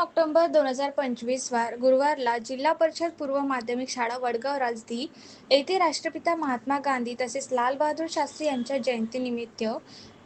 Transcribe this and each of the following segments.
October दोन हजार पंचवीस वार गुरुवारला जिल्हा परिषद पूर्व माध्यमिक शाळा वडगाव राजधी येथे राष्ट्रपिता महात्मा गांधी तसेच लालबहादूर शास्त्री यांच्या जयंतीनिमित्त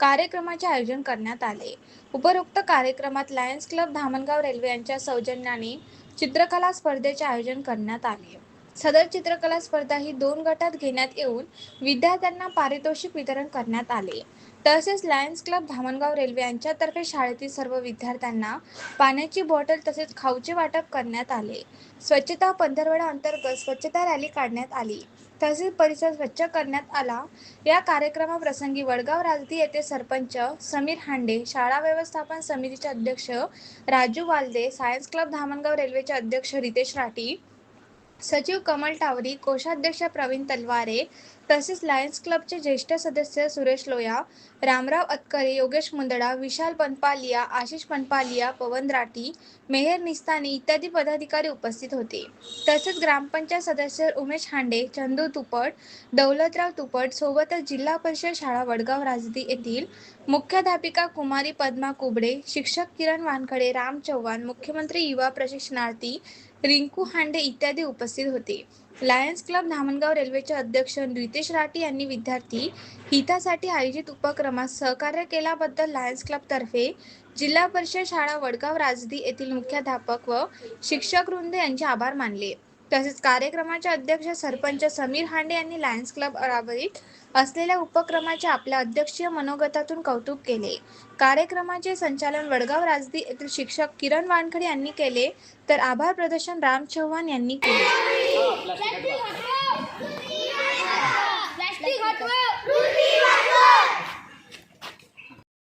कार्यक्रमाचे आयोजन करण्यात आले. उपरोक्त कार्यक्रमात लायन्स क्लब धामणगाव रेल्वे यांच्या सौजन्याने चित्रकला स्पर्धेचे आयोजन करण्यात आले. सदर चित्रकला स्पर्धा ही दोन गटात घेण्यात येऊन विद्यार्थ्यांना पारितोषिक वितरण करण्यात आले. तसेच लायन्स क्लब धामणगाव रेल्वे यांच्यातर्फे शाळेतील सर्व विद्यार्थ्यांना पाण्याची बॉटल तसेच खाऊचे वाटप करण्यात आले. स्वच्छता पंधरवडा अंतर्गत स्वच्छता रॅली काढण्यात आली. तसेच परिसर स्वच्छ करण्यात आला. या कार्यक्रमाप्रसंगी वडगाव राजदी येथे सरपंच समीर हांडे शाळा व्यवस्थापन समितीचे अध्यक्ष राजू वालदे सायन्स क्लब धामणगाव रेल्वेचे अध्यक्ष रितेश राठी सचिव कमल टावरी कोषाध्यक्ष प्रवीण तलवारे तसेच लायन्स क्लबचे ज्येष्ठ सदस्य सुरेश लोया रामराव अतकरे योगेश मुंदडा विशाल पनपालिया आशिष पनपालिया पवन राठी मेहर निस्तानी इत्यादी पदाधिकारी उपस्थित होते. तसेच ग्रामपंचायत सदस्य उमेश हांडे चंदू तुपट दौलतराव तुपट सोबतच जिल्हा परिषद शाळा वडगाव राजदी येथील मुख्याध्यापिका कुमारी पद्मा कुबडे शिक्षक किरण वानखडे राम चव्हाण मुख्यमंत्री युवा प्रशिक्षणार्थी रिंकू हांडे इत्यादी उपस्थित होते. लायन्स क्लब धामणगाव रेल्वेचे अध्यक्ष रितेश राठी यांनी विद्यार्थी हितासाठी आयोजित उपक्रमात सहकार्य केल्याबद्दल लायन्स क्लबतर्फे जिल्हा परिषद शाळा वडगाव राजदी येथील मुख्याध्यापक व शिक्षक वृंद यांचे आभार मानले. तसेच कार्यक्रमाचे अध्यक्ष सरपंच समीर हांडे यांनी लायन्स क्लब राबवित असलेल्या उपक्रमाचे आपल्या अध्यक्षीय मनोगतातून कौतुक केले. कार्यक्रमाचे संचालन वडगाव राजदी येथील शिक्षक किरण वानखडे यांनी केले. तर आभार प्रदर्शन राम चव्हाण यांनी केले.